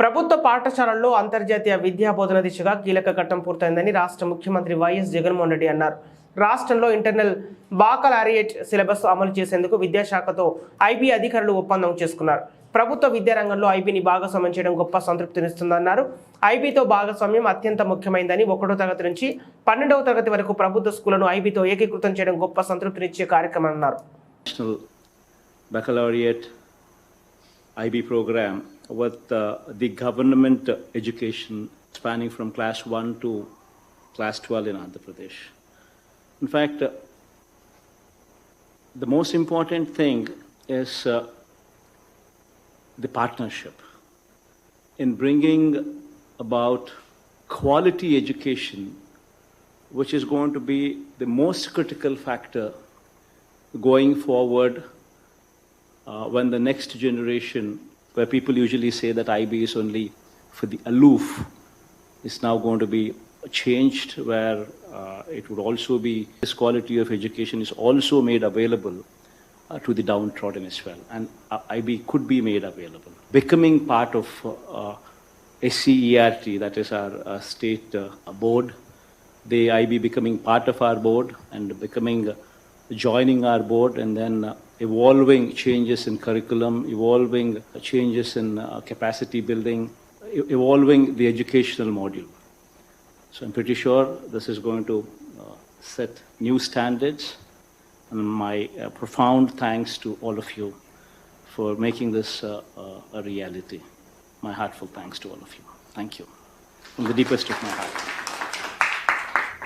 ప్రభుత్వ పాఠశాలల్లో అంతర్జాతీయ విద్యా బోధన దిశగా కీలక ఘట్టం పూర్తయిందని రాష్ట్ర ముఖ్యమంత్రి వైఎస్ జగన్మోహన్ రెడ్డి అన్నారు. రాష్ట్రంలో ఇంటర్నల్ బాకలారియట్ సిలబస్ అమలు చేసేందుకు విద్యాశాఖతో ఐబీ అధికారులు ఒప్పందం చేసుకున్నారు. ప్రభుత్వ విద్యారంగంలో ఐబీని భాగస్వామ్యం చేయడం గొప్ప సంతృప్తినిస్తుందన్నారు. ఐబీతో భాగస్వామ్యం అత్యంత ముఖ్యమైందని ఒకటో తరగతి నుంచి పన్నెండవ తరగతి వరకు ప్రభుత్వ స్కూళ్ళను ఐబీతో ఏకీకృతం చేయడం గొప్ప సంతృప్తినిచ్చే కార్యక్రమం అన్నారు. National Baccalaureate with uh, the government education spanning from class 1 to class 12 in Andhra Pradesh. In fact, uh, the most important thing is uh, the partnership in bringing about quality education, which is going to be the most critical factor going forward uh, when the next generation, where people usually say that IB is only for the aloof, is now going to be changed, where uh, it would also be this quality of education is also made available uh, to the downtrodden as well, and uh, IB could be made available. Becoming part of uh, SCERT, that is our uh, state uh, board, the IB becoming part of our board and becoming uh, joining our board and then evolving changes in curriculum, evolving changes in uh, capacity building, evolving the educational module. So I'm pretty sure this is going to uh, set new standards. And my uh, profound thanks to all of you for making this uh, uh, a reality. My heartfelt thanks to all of you. Thank you from the deepest of my heart.